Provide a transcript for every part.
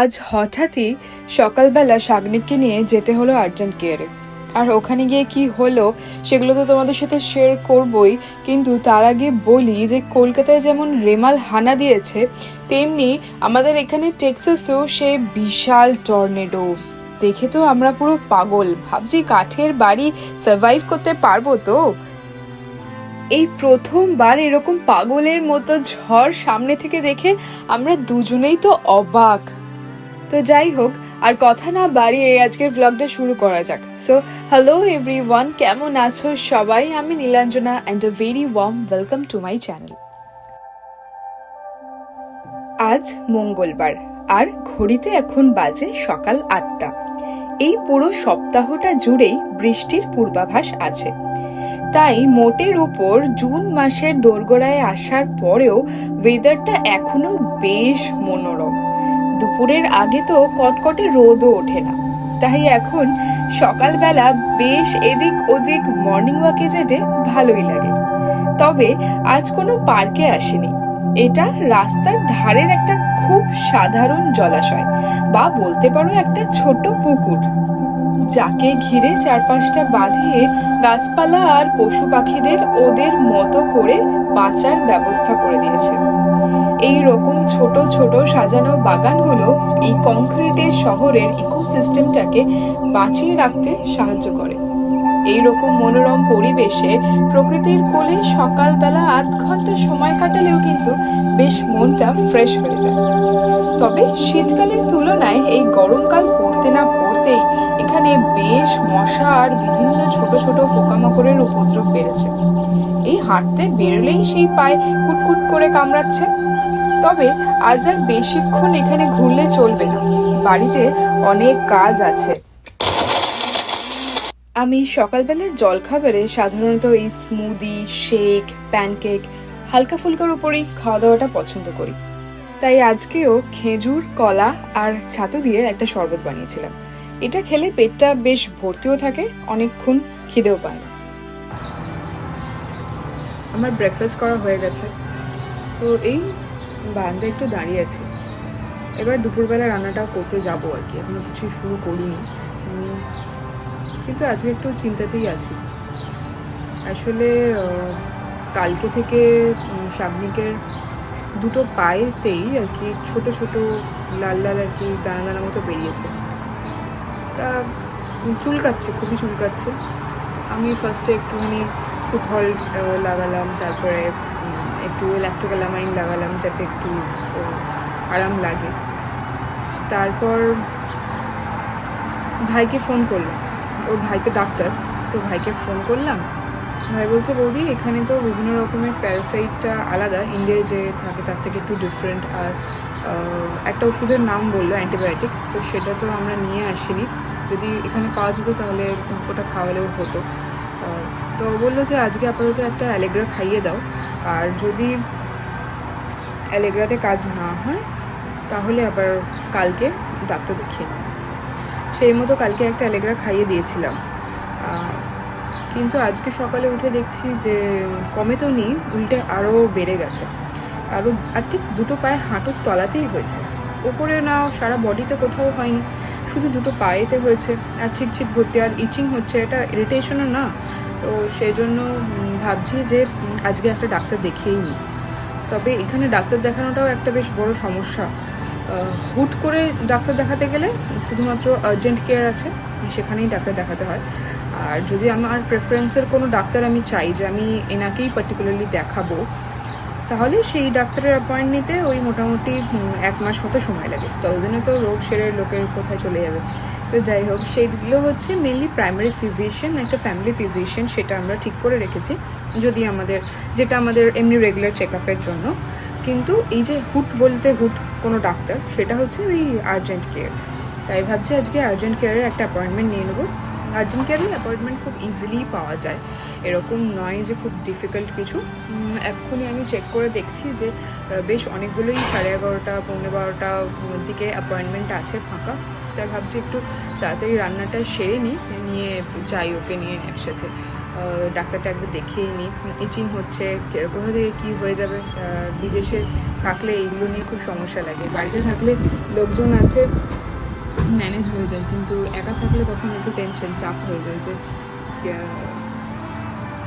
আজ হঠাৎই সকালবেলা শাগনিককে নিয়ে যেতে হলো আর্জেন্ট কেয়ারে। আর ওখানে গিয়ে কি হলো, সেগুলো তো তোমাদের সাথে শেয়ার করবই, কিন্তু তার আগে বলি যে কলকাতায় যেমন রেমাল হানা দিয়েছে, তেমনি আমাদের এখানে টেক্সাসেও সে বিশাল টর্নেডো। দেখে তো আমরা পুরো পাগল, ভাবছি কাঠের বাড়ি সার্ভাইভ করতে পারব তো। এই প্রথমবার এরকম পাগলের মতো ঝড় সামনে থেকে দেখে আমরা দুজনেই তো অবাক। তো যাই হোক, আর কথা না বাড়িয়ে আজকের ব্লগটা শুরু করা যাক। সো হ্যালো এভরিওয়ান কেমন আছো সবাই? আমি Nilanjana and a very warm welcome to my channel আজ মঙ্গলবার, আর ঘড়িতে এখন বাজে সকাল আটটা। এই পুরো সপ্তাহটা জুড়েই বৃষ্টির পূর্বাভাস আছে। তাই মোটের ওপর জুন মাসের দোরগোড়ায় আসার পরেও ওয়েদারটা এখনও বেশ মনোরম। দুপুরের আগে তো কটকটে রোদও ওঠে না। তাই এখন সকালবেলা বেশ এদিক ওদিক মর্নিং ওয়াকে যেতে ভালোই লাগে। তবে আজ কোনো পার্কে আসেনি। এটা রাস্তার ধারের একটা খুব সাধারণ জলাশয় বা বলতে পারো একটা ছোট পুকুর। যাকে ঘিরে চারপাশটা বাঁধিয়ে গাছপালা আর পশু পাখিদের ওদের মতো করে বাঁচার ব্যবস্থা করে দিয়েছে। এই রকম ছোট ছোট সাজানো বাগানগুলো এই কংক্রিটের শহরের ইকোসিস্টেমটাকে বাঁচিয়ে রাখতে সাহায্য করে। এই রকম মনোরম পরিবেশে প্রকৃতির কোলে সকালবেলা আধ ঘণ্টা সময় কাটালেও কিন্তু বেশ মনটা ফ্রেশ হয়ে যায়। তবে শীতকালের তুলনায় এই গরমকাল পড়তে না পড়তেই এখানে বেশ মশা আর বিভিন্ন ছোট ছোট পোকামাকড়ের উপদ্রব বেড়েছে। এই হাঁটতে বেরোলেই সেই পায়ে কুটকুট করে কামড়াচ্ছে। তবে আজ আর বেশিক্ষণ এখানে ঘুরলে চলবে না। বাড়িতে অনেক কাজ আছে। আমি সকালবেলার জলখাবারে সাধারণত এই স্মুদি, শেক, প্যানকেক, হালকা ফুলকার উপরেই খাওয়া দাওয়াটা পছন্দ করি। তাই আজকেও খেজুর, কলা আর ছাতু দিয়ে একটা শরবত বানিয়েছিলাম। এটা খেলে পেটটা বেশ ভর্তিও থাকে, অনেকক্ষণ খিদেও পায় না। আমার ব্রেকফাস্ট করা হয়ে গেছে। তো এই বারান্দায় একটু দাঁড়িয়ে আছি। এবার দুপুরবেলা রান্নাটা করতে যাব আর কি। এখনও কিছুই শুরু করিনি। কিন্তু আজকে একটু চিন্তাতেই আছি। আসলে কালকে থেকে উম, শাবনিকের দুটো পায়েতেই আর কি ছোট ছোট লাল লাল আর কি দানা দানা মতো বেরিয়েছে। তা চুলকাচ্ছে খুবই চুলকাচ্ছে। আমি ফার্স্টে একটুখানি সুথল লাগালাম, তারপরে একটু ইলেকট্রিক্যালামাইন লাগালাম যাতে একটু আরাম লাগে। তারপর ভাইকে ফোন করলাম। ওর ভাই তো ডাক্তার, তো ভাইকে ফোন করলাম। ভাই বলছে, বৌদি, এখানে তো বিভিন্ন রকমের প্যারাসাইটটা আলাদা। ইন্ডিয়ায় যে থাকে, তার থেকে একটু ডিফারেন্ট আর একটা ওষুধের নাম বলল অ্যান্টিবায়োটিক তো সেটা তো আমরা নিয়ে আসিনি। যদি এখানে পাওয়া যেত তাহলে ওটা খাওয়ালেও হতো। তো বলল যে আজকে আপাতত একটা অ্যালেগ্রা খাইয়ে দাও। আর যদি অ্যালেগ্রাতে কাজ না হয়, তাহলে আবার কালকে ডাক্তার দেখিয়ে নেব সেই মতো কালকে একটা অ্যালেগ্রা খাইয়ে দিয়েছিলাম। কিন্তু আজকে সকালে উঠে দেখছি যে কমে তো নেই, উল্টে আরও বেড়ে গেছে। আরও আর ঠিক দুটো পায়ে হাঁটুর তলাতেই হয়েছে। ওপরে না, সারা বডিতে কোথাও হয়নি। শুধু দুটো পায়েতে হয়েছে। আর ছিটছিট ভর্তি, আর ইচিং হচ্ছে। এটা ইরিটেশনও না। তো সেই জন্য ভাবছি যে, আজকে একটা ডাক্তার দেখিয়েই নিই। তবে এখানে ডাক্তার দেখানোটাও একটা বেশ বড় সমস্যা। হুট করে ডাক্তার দেখাতে গেলে শুধুমাত্র আর্জেন্ট কেয়ার আছে, সেখানেই ডাক্তার দেখাতে হয়। আর যদি আমার প্রেফারেন্সের কোনো ডাক্তার আমি চাই যে আমি এনাকেই পার্টিকুলারলি দেখাবো, তাহলে সেই ডাক্তারের অ্যাপয়েন্ট নিতে ওই মোটামুটি এক মাস মতো সময় লাগে। ততদিনে তো রোগ সেরে লোকের কোথায় চলে যাবে? তো যাই হোক, সেইগুলো হচ্ছে মেনলি প্রাইমারি ফিজিশিয়ান একটা ফ্যামিলি ফিজিশিয়ান সেটা আমরা ঠিক করে রেখেছি, যদি আমাদের, যেটা আমাদের এমনি রেগুলার চেক আপের জন্য। কিন্তু এই যে হুট বলতে হুট কোনো ডাক্তার, সেটা হচ্ছে ওই আর্জেন্ট কেয়ার তাই ভাবছি আজকে আর্জেন্ট কেয়ারের একটা অ্যাপয়েন্টমেন্ট নিয়ে নেব। আর্জেন্ট কেয়ারের অ্যাপয়েন্টমেন্ট খুব ইজিলি পাওয়া যায়। এরকম নয় যে খুব ডিফিকাল্ট কিছু। এক্ষুনি আমি চেক করে দেখছি যে বেশ অনেকগুলোই সাড়ে এগারোটা, পৌনে বারোটা দিকে অ্যাপয়েন্টমেন্ট আছে ফাঁকা। তাই ভাবছি একটু তাড়াতাড়ি রান্নাটা সেরে নিই, নিয়ে যাই ওকে নিয়ে একসাথে। ডাক্তারটা একবার দেখিয়ে নিই ইচিং হচ্ছে কোথা থেকে কী হয়ে যাবে বিদেশে থাকলে এইগুলো নিয়ে খুব সমস্যা লাগে। বাড়িতে থাকলে লোকজন আছে ম্যানেজ হয়ে যায়, কিন্তু একা থাকলে তখন একটু টেনশন চাপ হয়ে যায় যে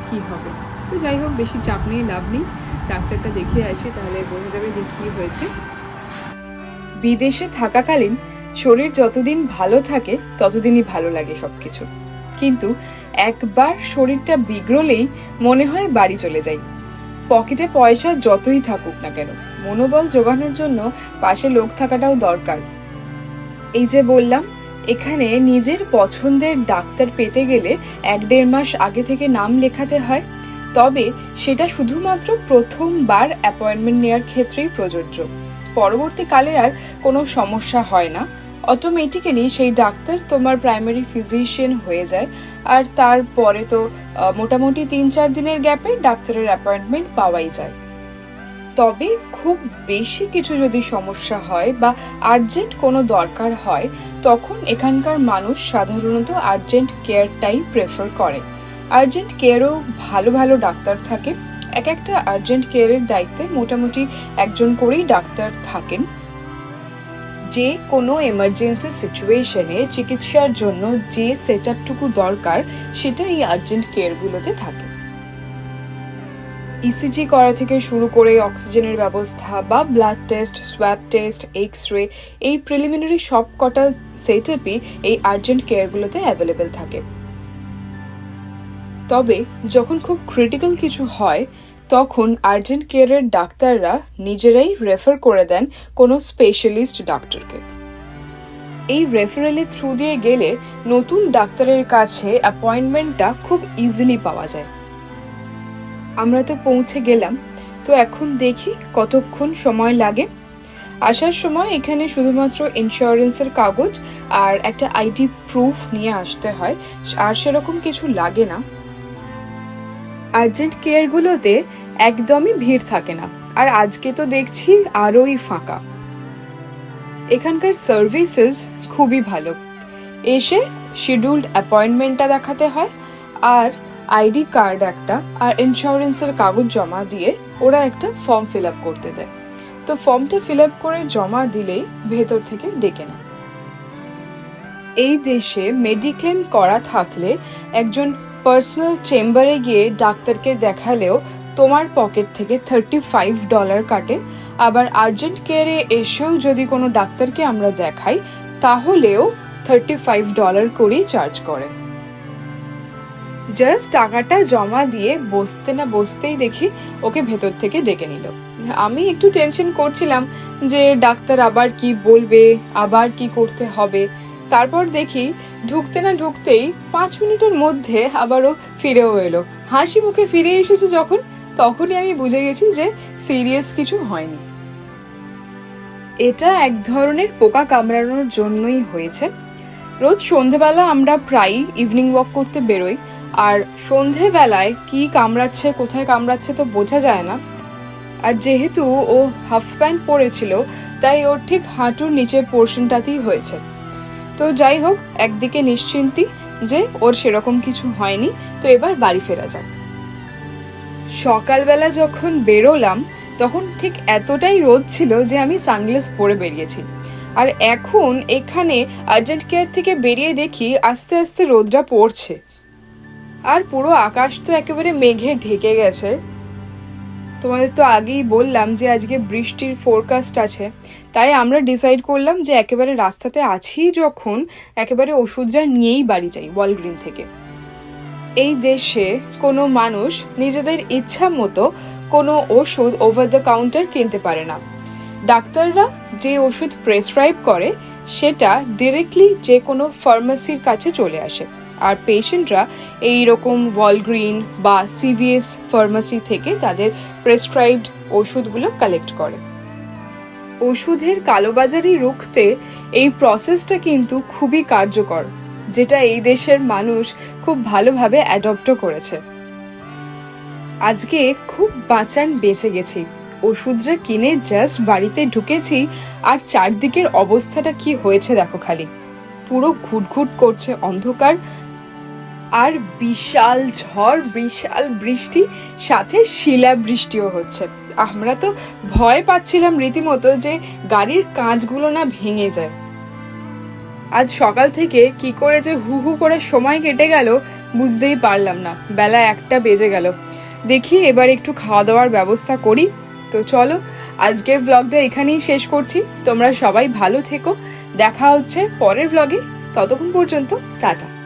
কী হবে। তো যাই হোক, বেশি চাপ নিয়ে লাভ নেই। ডাক্তারটা দেখিয়ে আসি, তাহলে বোঝা যাবে যে কী হয়েছে। বিদেশে থাকাকালীন শরীর যতদিন ভালো থাকে, ততদিনই ভালো লাগে সবকিছু। কিন্তু একবার শরীরটা বিগড়লেই মনে হয় বাড়ি চলে যাই। পকেটে পয়সা যতই থাকুক না কেন, মনোবল জোগানোর জন্য পাশে লোক থাকাটাও দরকার। এই যে বললাম, এখানে নিজের পছন্দের ডাক্তার পেতে গেলে এক দেড় মাস আগে থেকে নাম লেখাতে হয়। তবে সেটা শুধুমাত্র প্রথমবার অ্যাপয়েন্টমেন্ট নেওয়ার ক্ষেত্রেই প্রযোজ্য। পরবর্তীকালে আর কোনো সমস্যা হয় না। অটোমেটিক্যালি সেই ডাক্তার তোমার প্রাইমারি ফিজিশিয়ান হয়ে যায়। আর তারপরে তো মোটামুটি তিন চার দিনের গ্যাপে ডাক্তারের অ্যাপয়েন্টমেন্ট পাওয়াই যায়। তবে খুব বেশি কিছু যদি সমস্যা হয় বা আর্জেন্ট কোনো দরকার হয়, তখন এখানকার মানুষ সাধারণত আর্জেন্ট কেয়ারটাই প্রেফার করে। আর্জেন্ট কেয়ারও ভালো ভালো ডাক্তার থাকে। এক একটা আর্জেন্ট কেয়ারের দায়িত্বে মোটামুটি একজন করেই ডাক্তার থাকেন। যে কোনো এমার্জেন্সি সিচুয়েশনে চিকিৎসার জন্য যে সেট আপটুকু দরকার সেটা এই আর্জেন্ট কেয়ারগুলোতে থাকে। ইসিজি করা থেকে শুরু করে অক্সিজেনের ব্যবস্থা বা blood test swab test X ray এই প্রিলিমিনারি সব কটা সেট আপই এই আর্জেন্ট কেয়ারগুলোতে অ্যাভেলেবেল থাকে। তবে যখন খুব ক্রিটিক্যাল কিছু হয় তখন আর্জেন্ট কেয়ারের ডাক্তাররা নিজেরাই রেফার করে দেন কোনো স্পেশালিস্ট ডাক্তারকে। এই রেফারেলের থ্রু দিয়ে গেলে নতুন ডাক্তারের কাছে অ্যাপয়েন্টমেন্টটা খুব ইজিলি পাওয়া যায়। আমরা তো পৌঁছে গেলাম। তো এখন দেখি কতক্ষণ সময় লাগে। আসার সময় এখানে শুধুমাত্র ইন্স্যুরেন্সের কাগজ আর একটা আইডি প্রুফ নিয়ে আসতে হয়। আর সেরকম কিছু লাগে না। আর্জেন্ট কেয়ারগুলোতে একদমই ভিড় থাকে না। আর আজকে তো দেখছি আরোই ফাঁকা। এখানকার সার্ভিসেস খুবই ভালো। এসে শিডিউলড অ্যাপয়েন্টমেন্টটা দেখাতে হয় আর আইডি কার্ড একটা আর ইন্স্যুরেন্সের কাগজ জমা দিয়ে ওরা একটা ফর্ম ফিল আপ করতে দেয়। তো ফর্মটা ফিল আপ করে জমা দিলেই ভেতর থেকে ডেকে নেয়। এই দেশে মেডিক্লেম করা থাকলে একজন পার্সোনাল চেম্বারে গিয়ে ডাক্তারকে দেখালেও তোমার পকেট থেকে থার্টি ফাইভ ডলার কাটে। আবার আর্জেন্ট কেয়ারে এসেও যদি কোনো ডাক্তারকে আমরা দেখাই, তাহলেও থার্টি ফাইভ ডলার করেই চার্জ করে। জাস্ট টাকাটা জমা দিয়ে বসতে না বসতেই দেখি ওকে ভেতর থেকে ডেকে নিল। আমি একটু টেনশন করছিলাম যে ডাক্তার আবার কি বলবে, আবার কি করতে হবে। তারপর দেখি ঢুকতে না ঢুকতেই পাঁচ মিনিটের মধ্যে আবারও ফিরেও এলো। হাসি মুখে ফিরে এসেছে যখন, তখনই আমি বুঝে গেছি যে সিরিয়াস কিছু হয়নি। এটা এক ধরনের পোকা কামড়ানোর জন্যই হয়েছে। রোজ সন্ধেবেলা আমরা প্রায়ই ইভিনিং ওয়াক করতে বেরোই, আর সন্ধেবেলায় কি কামড়াচ্ছে, কোথায় কামড়াচ্ছে তো বোঝা যায় না। আর যেহেতু ও হাফ প্যান্ট পরেছিল, তাই ওর ঠিক হাঁটুর নিচের পোর্শনটাতেই হয়েছে। তো যাই হোক, একদিকে নিশ্চিন্তি যে ওর সেরকম কিছু হয়নি, তো এবার বাড়ি ফেরা যাক। সকালবেলা যখন বেরোলাম, তখন ঠিক এতটাই রোদ ছিল যে আমি সানগ্লাস পরে বেরিয়েছি। আর এখন এখানে আর্জেন্ট কেয়ার থেকে বেরিয়ে দেখি আস্তে আস্তে রোদটা পড়ছে। আর পুরো আকাশ তো একেবারে মেঘে ঢেকে গেছে। তোমাদের তো আগেই বললাম যে আজকে বৃষ্টির ফোরকাস্ট আছে। তাই আমরা ডিসাইড করলাম যে একেবারে রাস্তাতে আছি যখন একেবারে ওষুধটা নিয়েই বাড়ি যাই ওয়ালগ্রিন থেকে। এই দেশে কোনো মানুষ নিজেদের ইচ্ছা মতো কোনো ওষুধ ওভার দ্য কাউন্টার কিনতে পারে না। ডাক্তাররা যে ওষুধ প্রেসক্রাইব করে, সেটা ডিরেক্টলি যে কোনো ফার্মাসির কাছে চলে আসে। আর পেশেন্টরা এই রকম ওয়ালগ্রিন বা সিভিএস ফার্মাসি থেকে তাদের প্রেসক্রাইবড ওষুধগুলো কালেক্ট করে। ওষুধের কালোবাজারি রুখতে এই প্রসেসটা কিন্তু খুবই কার্যকর, যেটা এই দেশের মানুষ খুব ভালোভাবে অ্যাডপ্টও করেছে। আজকে খুব বাঁচান বেঁচে গেছি। ওষুধটা কিনে জাস্ট বাড়িতে ঢুকেছি আর চারদিকের অবস্থাটা কি হয়েছে দেখো খালি। পুরো ঘুটঘুট করছে অন্ধকার আর বিশাল ঝড়, বিশাল বৃষ্টি, সাথে শিলা বৃষ্টিও হচ্ছে। আমরা তো ভয় পাচ্ছিলাম রীতিমতো যে গাড়ির কাঁচগুলো না ভেঙে যায়। আজ সকাল থেকে কি করে যে হু হু করে সময় কেটে গেল বুঝতেই পারলাম না। বেলা একটা বেজে গেল। দেখি এবার একটু খাওয়া দাওয়ার ব্যবস্থা করি। তো চলো, আজকের ব্লগটা এখানেই শেষ করছি। তোমরা সবাই ভালো থেকো। দেখা হচ্ছে পরের ব্লগে ততক্ষণ পর্যন্ত, টাটা।